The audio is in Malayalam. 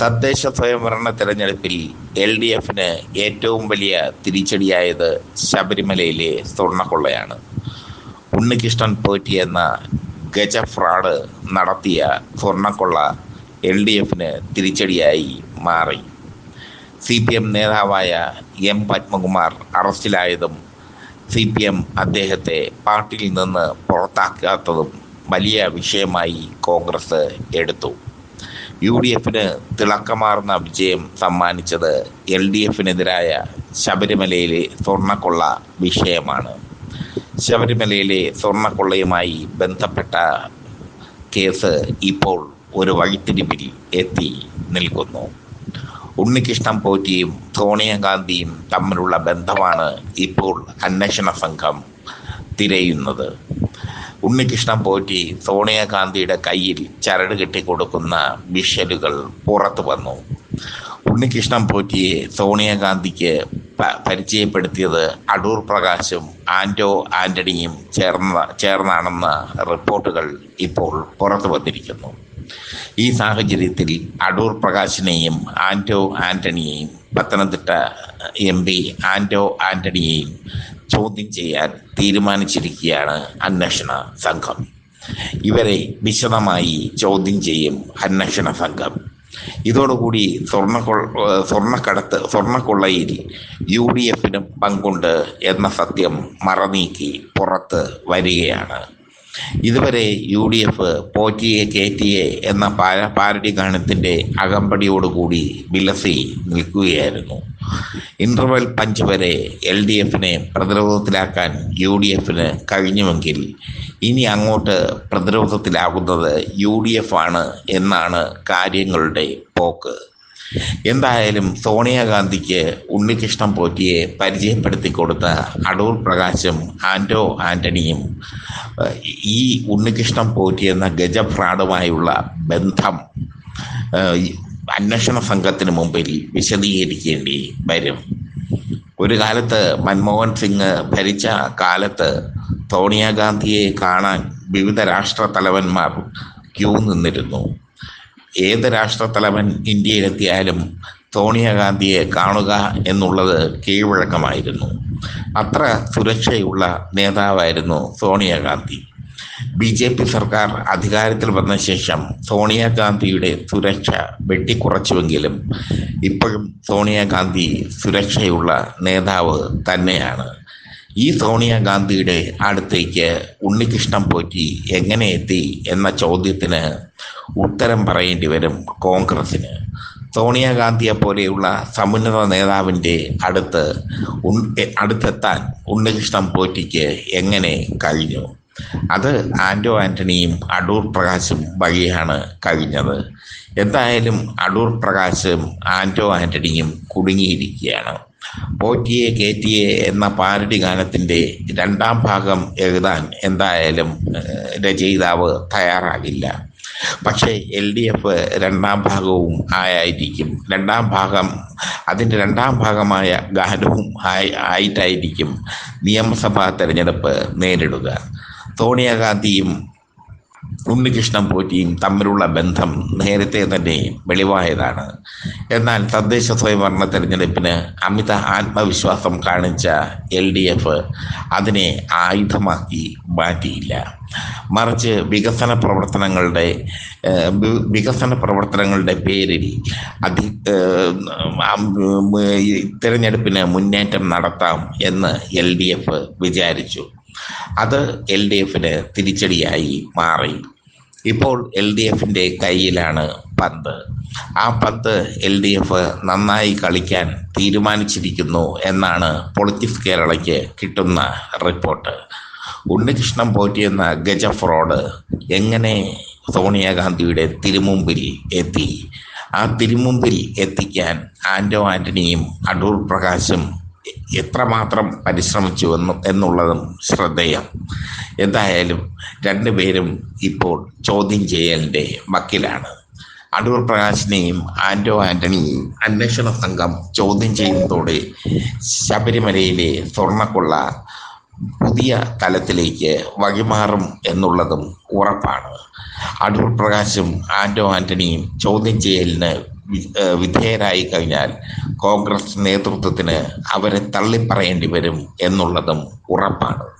തദ്ദേശ സ്വയംഭരണ തെരഞ്ഞെടുപ്പിൽ എൽ ഡി എഫിന് ഏറ്റവും വലിയ തിരിച്ചടിയായത് ശബരിമലയിലെ സ്വർണക്കൊള്ളയാണ്. ഉണ്ണികൃഷ്ണൻ പോറ്റി എന്ന ഗജ ഫ്രോഡ് നടത്തിയ സ്വർണക്കൊള്ള എൽ ഡി എഫിന് തിരിച്ചടിയായി മാറി. സി പി എം നേതാവായ എം പത്മകുമാർ അറസ്റ്റിലായതും സി പി എം അദ്ദേഹത്തെ പാർട്ടിയിൽ നിന്ന് പുറത്താക്കാത്തതും വലിയ വിഷയമായി കോൺഗ്രസ് എടുത്തു. യു ഡി എഫിന് തിളക്കമാർന്ന വിജയം സമ്മാനിച്ചത് എൽ ഡി എഫിനെതിരായ ശബരിമലയിലെ സ്വർണക്കൊള്ള വിഷയമാണ്. ശബരിമലയിലെ സ്വർണക്കൊള്ളയുമായി ബന്ധപ്പെട്ട കേസ് ഇപ്പോൾ ഒരു വഴിത്തിരിവിൽ എത്തി നിൽക്കുന്നു. ഉണ്ണികൃഷ്ണൻ പോറ്റിയും സോണിയാഗാന്ധിയും തമ്മിലുള്ള ബന്ധമാണ് ഇപ്പോൾ അന്വേഷണ സംഘം തിരയുന്നത്. ഉണ്ണികൃഷ്ണൻ പോറ്റി സോണിയാഗാന്ധിയുടെ കയ്യിൽ ചരട് കെട്ടി കൊടുക്കുന്ന വിഷലുകൾ പുറത്തു വന്നു. ഉണ്ണികൃഷ്ണൻ പോറ്റിയെ സോണിയാഗാന്ധിക്ക് പരിചയപ്പെടുത്തിയത് അടൂർ പ്രകാശും ആന്റോ ആന്റണിയും ചേർന്ന ചേർന്നാണെന്ന റിപ്പോർട്ടുകൾ ഇപ്പോൾ പുറത്തു വന്നിരിക്കുന്നു. ഈ സാഹചര്യത്തിൽ അടൂർ പ്രകാശിനെയും ആന്റോ ആന്റണിയെയും പത്തനംതിട്ട എം പി ആന്റോ ആന്റണിയെയും ചോദ്യം ചെയ്യാൻ തീരുമാനിച്ചിരിക്കുകയാണ് അന്വേഷണ സംഘം. ഇവരെ വിശദമായി ചോദ്യം ചെയ്യും അന്വേഷണ സംഘം. ഇതോടുകൂടി സ്വർണ സ്വർണക്കടത്ത് സ്വർണക്കൊള്ളയിൽ യു ഡി എഫിനും പങ്കുണ്ട് എന്ന സത്യം മറനീക്കി പുറത്ത് വരികയാണ്. ഇതുവരെ യു ഡി എഫ് പോറ്റിയെ കേറ്റിയെ എന്ന പാര പാരടി ഗാനത്തിന്റെ അകമ്പടിയോടുകൂടി വിലസി നിൽക്കുകയായിരുന്നു. ഇന്റർവെൽ പഞ്ച് വരെ എൽ ഡി എഫിനെ പ്രതിരോധത്തിലാക്കാൻ യു ഡി എഫിന് കഴിഞ്ഞുവെങ്കിൽ ഇനി അങ്ങോട്ട് പ്രതിരോധത്തിലാകുന്നത് യു ഡി എഫ് ആണ് എന്നാണ് കാര്യങ്ങളുടെ പോക്ക്. എന്തായാലും സോണിയാഗാന്ധിക്ക് ഉണ്ണികൃഷ്ണൻ പോറ്റിയെ പരിചയപ്പെടുത്തി കൊടുത്ത അടൂർ പ്രകാശും ആന്റോ ആന്റണിയും ഈ ഉണ്ണികൃഷ്ണൻ പോറ്റി എന്ന ഗജഫ്രാഡുമായുള്ള ബന്ധം അന്വേഷണ സംഘത്തിന് മുമ്പിൽ വിശദീകരിക്കേണ്ടി വരും. ഒരു കാലത്ത് മൻമോഹൻ സിംഗ് ഭരിച്ച കാലത്ത് സോണിയാഗാന്ധിയെ കാണാൻ വിവിധ രാഷ്ട്ര തലവന്മാർ ക്യൂ നിന്നിരുന്നു. ഏത് രാഷ്ട്രത്തലവൻ ഇന്ത്യയിലെത്തിയാലും സോണിയാഗാന്ധിയെ കാണുക എന്നുള്ളത് കീഴ്വഴക്കമായിരുന്നു. അത്ര സുരക്ഷയുള്ള നേതാവായിരുന്നു സോണിയാഗാന്ധി ബി ജെ പി സർക്കാർ അധികാരത്തിൽ വന്ന ശേഷം സോണിയാഗാന്ധിയുടെ സുരക്ഷ വെട്ടിക്കുറച്ചുവെങ്കിലും ഇപ്പോഴും സോണിയാഗാന്ധി സുരക്ഷയുള്ള നേതാവ് തന്നെയാണ്. ഈ സോണിയാഗാന്ധിയുടെ അടുത്തേക്ക് ഉണ്ണികൃഷ്ണൻ പോറ്റി എങ്ങനെ എത്തി എന്ന ചോദ്യത്തിന് ഉത്തരം പറയേണ്ടി വരും കോൺഗ്രസിന് സോണിയാഗാന്ധിയെ പോലെയുള്ള സമുന്നത നേതാവിന്റെ അടുത്ത് അടുത്തെത്താൻ ഉണ്ണികൃഷ്ണൻ പോറ്റിക്ക് എങ്ങനെ കഴിഞ്ഞു? അത് ആന്റോ ആന്റണിയും അടൂർ പ്രകാശും വഴിയാണ് കഴിഞ്ഞത്. എന്തായാലും അടൂർ പ്രകാശും ആന്റോ ആന്റണിയും കുടുങ്ങിയിരിക്കുകയാണ്. പോറ്റിയെ കേറ്റിയെ എന്ന പാരഡി ഗാനത്തിന്റെ രണ്ടാം ഭാഗം എഴുതാൻ എന്തായാലും രചയിതാവ് തയ്യാറാകില്ല. പക്ഷേ എൽ ഡി എഫ് രണ്ടാം ഭാഗവും ആയായിരിക്കും. രണ്ടാം ഭാഗം അതിന്റെ രണ്ടാം ഭാഗമായ ഗാനവും ആയി ആയിട്ടായിരിക്കും നിയമസഭാ തെരഞ്ഞെടുപ്പ് നേരിടുക. സോണിയാഗാന്ധിയും ഉണ്ണികൃഷ്ണൻ പോറ്റിയും തമ്മിലുള്ള ബന്ധം നേരത്തെ തന്നെ വെളിവായതാണ്. എന്നാൽ തദ്ദേശ സ്വയംഭരണ തെരഞ്ഞെടുപ്പിന് അമിത ആത്മവിശ്വാസം കാണിച്ച എൽ ഡി എഫ് അതിനെ ആയുധമാക്കി മാറ്റിയില്ല. മറിച്ച് വികസന പ്രവർത്തനങ്ങളുടെ വികസന പ്രവർത്തനങ്ങളുടെ പേരിൽ അധി തിരഞ്ഞെടുപ്പിന് മുന്നേറ്റം നടത്താം എന്ന് എൽ ഡി എഫ് വിചാരിച്ചു. അത് എൽ ഡി എഫിന് തിരിച്ചടിയായി മാറി. ഇപ്പോൾ എൽ ഡി എഫിന്റെ കയ്യിലാണ് പന്ത്. ആ പന്ത് എൽ ഡി എഫ് നന്നായി കളിക്കാൻ തീരുമാനിച്ചിരിക്കുന്നു എന്നാണ് പൊളിറ്റിക്സ് കേരളയ്ക്ക് കിട്ടുന്ന റിപ്പോർട്ട് ഉണ്ണികൃഷ്ണൻ പോറ്റിയെന്ന ഗജ ഫ്രോഡ് എങ്ങനെ സോണിയാഗാന്ധിയുടെ തിരുമുമ്പിൽ എത്തി? ആ തിരുമുമ്പിൽ എത്തിക്കാൻ ആന്റോ ആന്റണിയും അടൂർ പ്രകാശും എത്രമാത്രം പരിശ്രമിച്ചു എന്ന് എന്നുള്ളതും ശ്രദ്ധേയം. എന്തായാലും രണ്ടുപേരും ഇപ്പോൾ ചോദ്യം ചെയ്യലിന്റെ വക്കിലാണ്. അടൂർ പ്രകാശിനെയും ആന്റോ ആന്റണിയെയും അന്വേഷണ സംഘം ചോദ്യം ചെയ്യുന്നതോടെ ശബരിമലയിലെ സ്വർണക്കൊള്ള പുതിയ തലത്തിലേക്ക് വഴിമാറും എന്നുള്ളതും ഉറപ്പാണ്. അടൂർ പ്രകാശും ആന്റോ ആന്റണിയും ചോദ്യം ചെയ്യലിന് വിധേയരായി കഴിഞ്ഞാൽ കോൺഗ്രസ് നേതൃത്വത്തിന് അവരെ തള്ളിപ്പറയേണ്ടി വരും എന്നുള്ളതും ഉറപ്പാണ്.